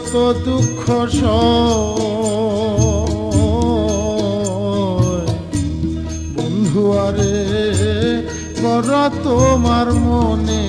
যত দুঃখ বন্ধু আরে কর তোমার মনে